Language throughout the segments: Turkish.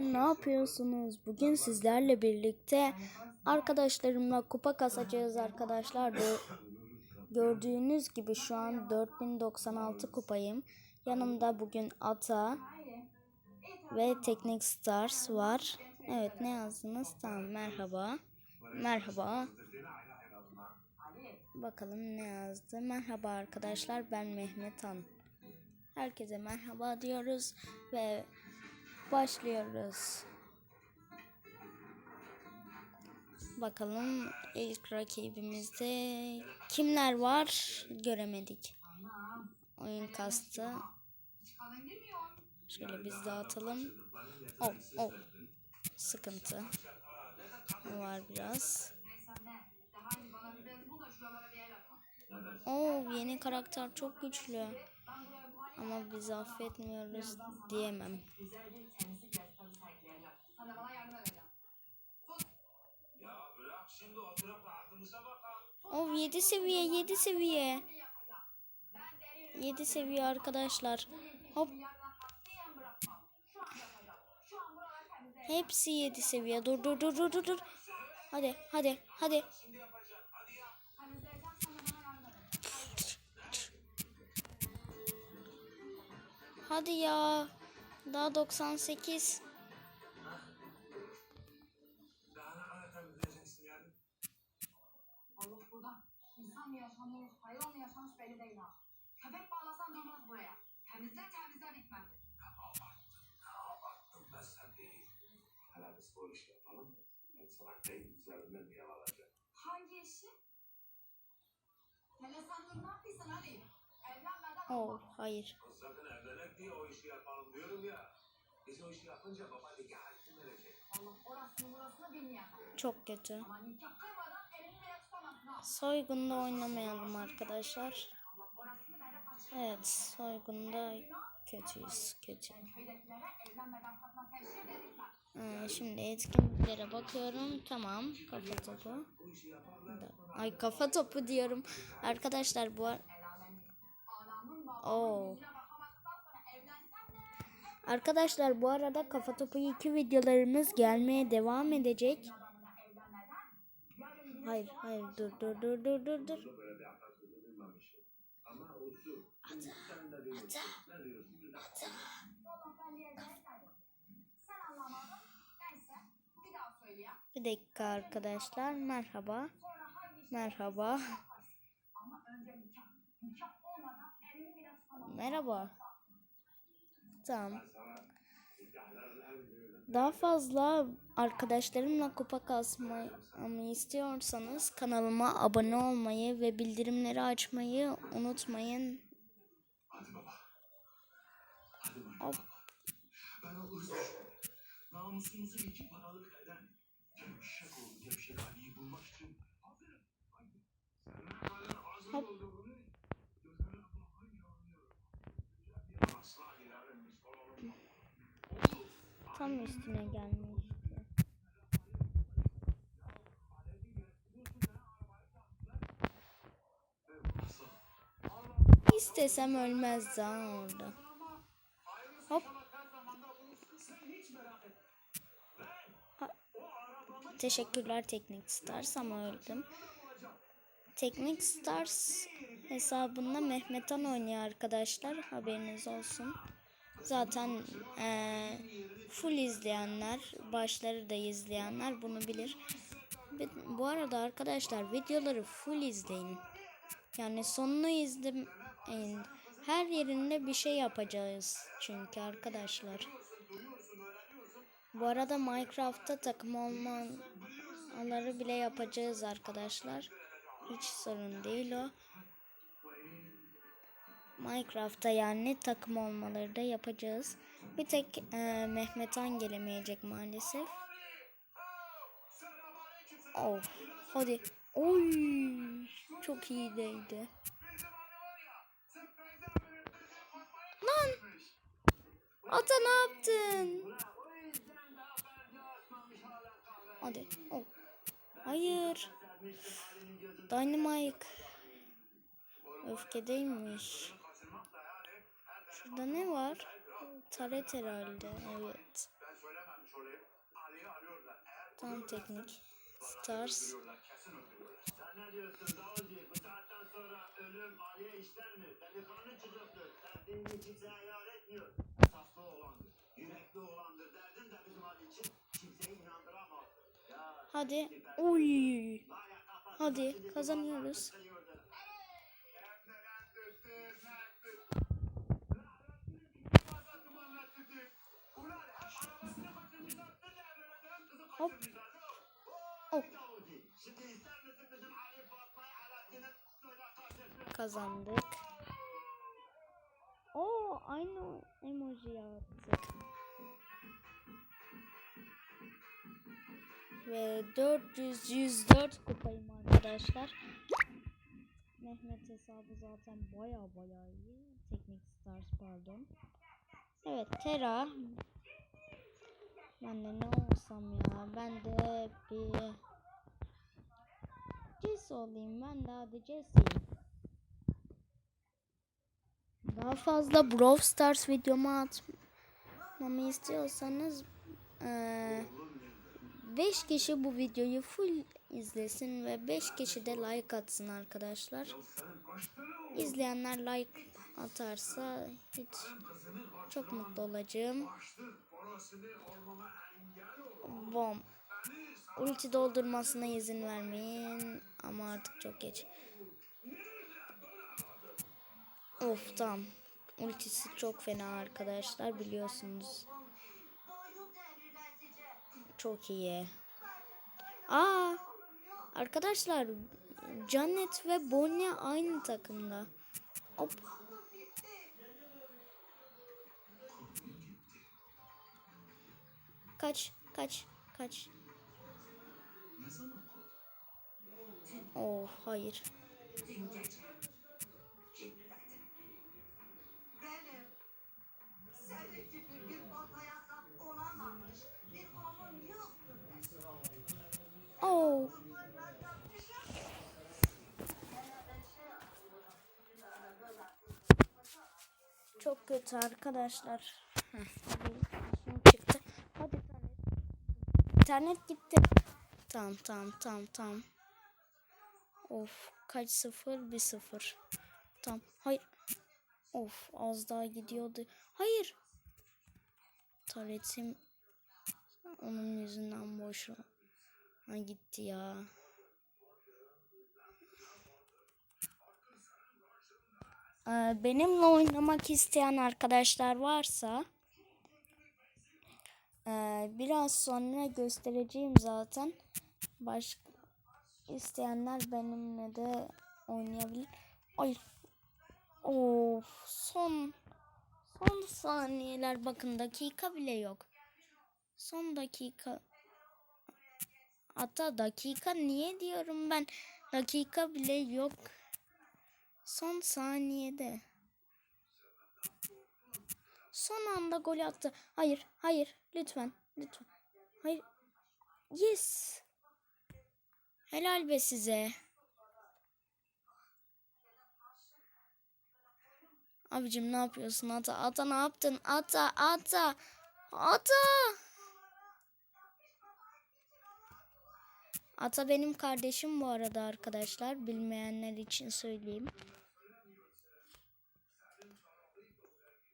ne yapıyorsunuz? Bugün sizlerle birlikte arkadaşlarımla kupa kasacağız arkadaşlar. Gö- Gördüğünüz gibi şu an 4096 kupayım. Yanımda bugün Ata ve Teknik Stars var. Evet ne yazdınız? Tamam merhaba. Merhaba. Bakalım ne yazdı? Merhaba arkadaşlar ben Mehmet Han. Herkese merhaba diyoruz ve başlıyoruz. Bakalım ilk rakibimizde kimler var göremedik. Oyun kastı. Şöyle biz dağıtalım. Oh, oh. Sıkıntı var biraz. Oo yeni karakter çok güçlü. Ama biz affetmiyoruz diyemem. O 7 seviye 7 seviye. 7 seviye arkadaşlar. Hop. Hepsi 7 seviye. Dur dur dur dur dur. Hadi hadi hadi. Hadi ya. Daha 98. Allah burada insan mı yaşamış, hayvan mı yaşamış belli değil ha. Köpek bağlasan durmaz buraya. Temizle temizle bitmem. Ben sen değil. Hala biz bu işi yapalım. Ben sana en güzelinden bir yalan alacağım. Hangi işi? Hele sen dur ne yapıyorsun hadi. Oh hayır. Sakın evlenek diye o işi yapalım diyorum ya. Biz o işi yapınca baba nikah için verecek. Allah orasını burasını bilmeyen. Çok kötü. Soygunda oynamayalım arkadaşlar. Evet soygunda kötüyüz kötü. Ee, şimdi etkinliklere bakıyorum. Tamam kafa topu. Ay kafa topu diyorum. Arkadaşlar bu ar- Oo. Arkadaşlar bu arada kafa topu 2 videolarımız gelmeye devam edecek. Hayır hayır dur dur dur dur dur dur. Sen anlamadın. Neyse. Bir dakika arkadaşlar merhaba. Merhaba. yaparsın. Ama önce nikah. Nikah olmadan elini bile tutamazsın. Merhaba. Tamam. Daha fazla arkadaşlarımla kupa kasmayı istiyorsanız kanalıma abone olmayı ve bildirimleri açmayı unutmayın. Hadi baba. Hadi baba. Ben düşmanı. Namusumuzu iki paralık Tam üstüne gelmişti. İstesem ölmezdi ha orada. Hop. Teşekkürler Teknik Stars ama öldüm. Teknik Stars hesabında Mehmetan oynuyor arkadaşlar. Haberiniz olsun. Zaten eee, full izleyenler, başları da izleyenler bunu bilir. Bu arada arkadaşlar videoları full izleyin. Yani sonunu izlemeyin. Her yerinde bir şey yapacağız çünkü arkadaşlar. Bu arada Minecraft'ta takım olmaları bile yapacağız arkadaşlar. Hiç sorun değil o. Minecraft'ta yani takım olmaları da yapacağız. Bir tek e, Mehmetan gelemeyecek maalesef. Oh, hadi. Oy, çok iyi değdi. Lan! Ata ne yaptın? Hadi. Oh. Hayır. Dynamite. Öfkedeymiş. Şurada ne var? Taret herhalde. Evet. Tam teknik. Stars. Öldürüyorlar, kesin öldürüyorlar. Sen söyle kardeşim? Kazandık. Oo aynı emoji yaptık. Ve 400 104 kupayım arkadaşlar. Mehmet hesabı zaten baya baya iyi. Teknik Stars pardon. Evet Tera. Ben de ne olsam ya. Ben de bir Jesse olayım. Ben de hadi Jesse'yim. Daha fazla Brawl Stars videomu atmamı istiyorsanız 5 kişi bu videoyu full izlesin ve 5 kişi de like atsın arkadaşlar. İzleyenler like atarsa hiç çok mutlu olacağım. Bom. Ulti doldurmasına izin vermeyin ama artık çok geç. Of tamam. Ultisi çok fena arkadaşlar biliyorsunuz. Çok iyi. Aa, arkadaşlar Janet ve Bonnie aynı takımda. Hop. Kaç, kaç, kaç. Oh, hayır. Oh. Çok kötü arkadaşlar. Heh, bir işim çıktı. Hadi internet. Gitti. Tamam tamam tamam tamam. Of kaç sıfır bir sıfır. Tamam hayır. Of az daha gidiyordu. Hayır. Taretim onun yüzünden boş. Ha gitti ya. Ee, benimle oynamak isteyen arkadaşlar varsa ee, biraz sonra göstereceğim zaten. Başka isteyenler benimle de oynayabilir. Ay. Of son son saniyeler bakın dakika bile yok. Son dakika Hatta dakika niye diyorum ben? Dakika bile yok. Son saniyede. Son anda gol attı. Hayır, hayır. Lütfen, lütfen. Hayır. Yes. Helal be size. Abicim ne yapıyorsun Ata? Ata ne yaptın? Ata, Ata. Ata. Ata benim kardeşim bu arada arkadaşlar. Bilmeyenler için söyleyeyim.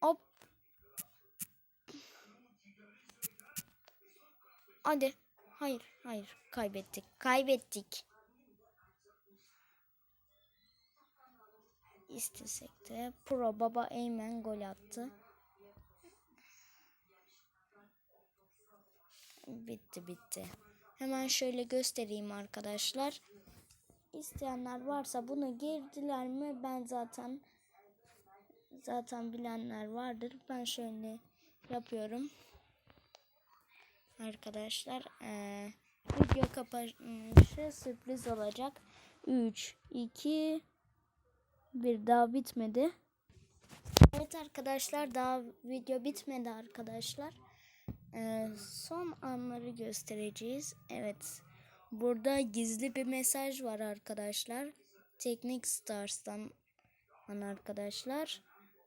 Hop. Hadi. Hayır, hayır. Kaybettik. Kaybettik. İstesek de Pro Baba Eymen gol attı. Bitti bitti. Hemen şöyle göstereyim arkadaşlar. İsteyenler varsa bunu girdiler mi ben zaten zaten bilenler vardır. Ben şöyle yapıyorum. Arkadaşlar eee, video kapanışı sürpriz olacak. 3, 2, 1 daha bitmedi. Evet arkadaşlar daha video bitmedi arkadaşlar. Ee, son anları göstereceğiz. Evet. Burada gizli bir mesaj var arkadaşlar. Teknik Stars'tan arkadaşlar.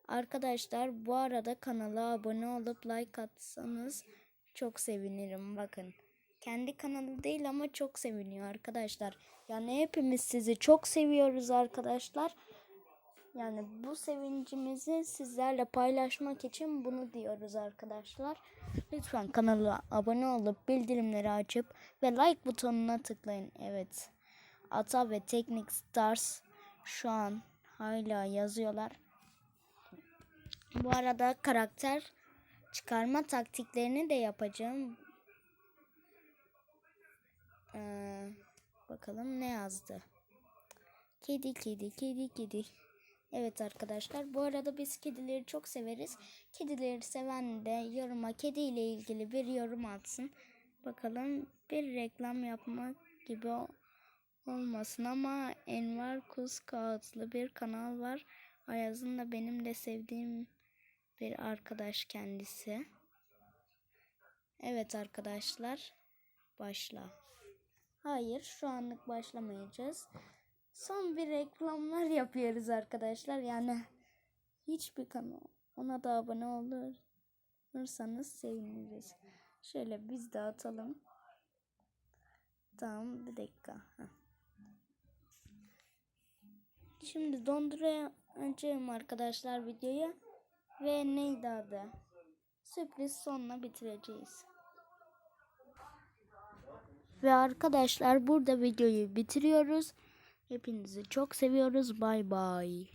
Arkadaşlar bu arada kanala abone olup like atsanız çok sevinirim. Bakın. Kendi kanalı değil ama çok seviniyor arkadaşlar. Yani hepimiz sizi çok seviyoruz arkadaşlar. Yani bu sevincimizi sizlerle paylaşmak için bunu diyoruz arkadaşlar. Lütfen kanala abone olup bildirimleri açıp ve like butonuna tıklayın. Evet. Ata ve Teknik Stars şu an hala yazıyorlar. Bu arada karakter çıkarma taktiklerini de yapacağım. Ee, bakalım ne yazdı. Kedi kedi kedi kedi. Evet arkadaşlar bu arada biz kedileri çok severiz. Kedileri seven de yoruma kedi ile ilgili bir yorum atsın. Bakalım bir reklam yapmak gibi olmasın ama Envar Kuska adlı bir kanal var. Ayaz'ın da benim de sevdiğim bir arkadaş kendisi. Evet arkadaşlar başla. Hayır şu anlık başlamayacağız. Son bir reklamlar yapıyoruz arkadaşlar. Yani hiçbir kanal ona da abone olursanız seviniriz. Şöyle biz de atalım. Tamam bir dakika. Heh. Şimdi donduracağım arkadaşlar videoyu. Ve neydi adı? Sürpriz sonla bitireceğiz. Ve arkadaşlar burada videoyu bitiriyoruz. Hepinizi çok seviyoruz. Bay bay.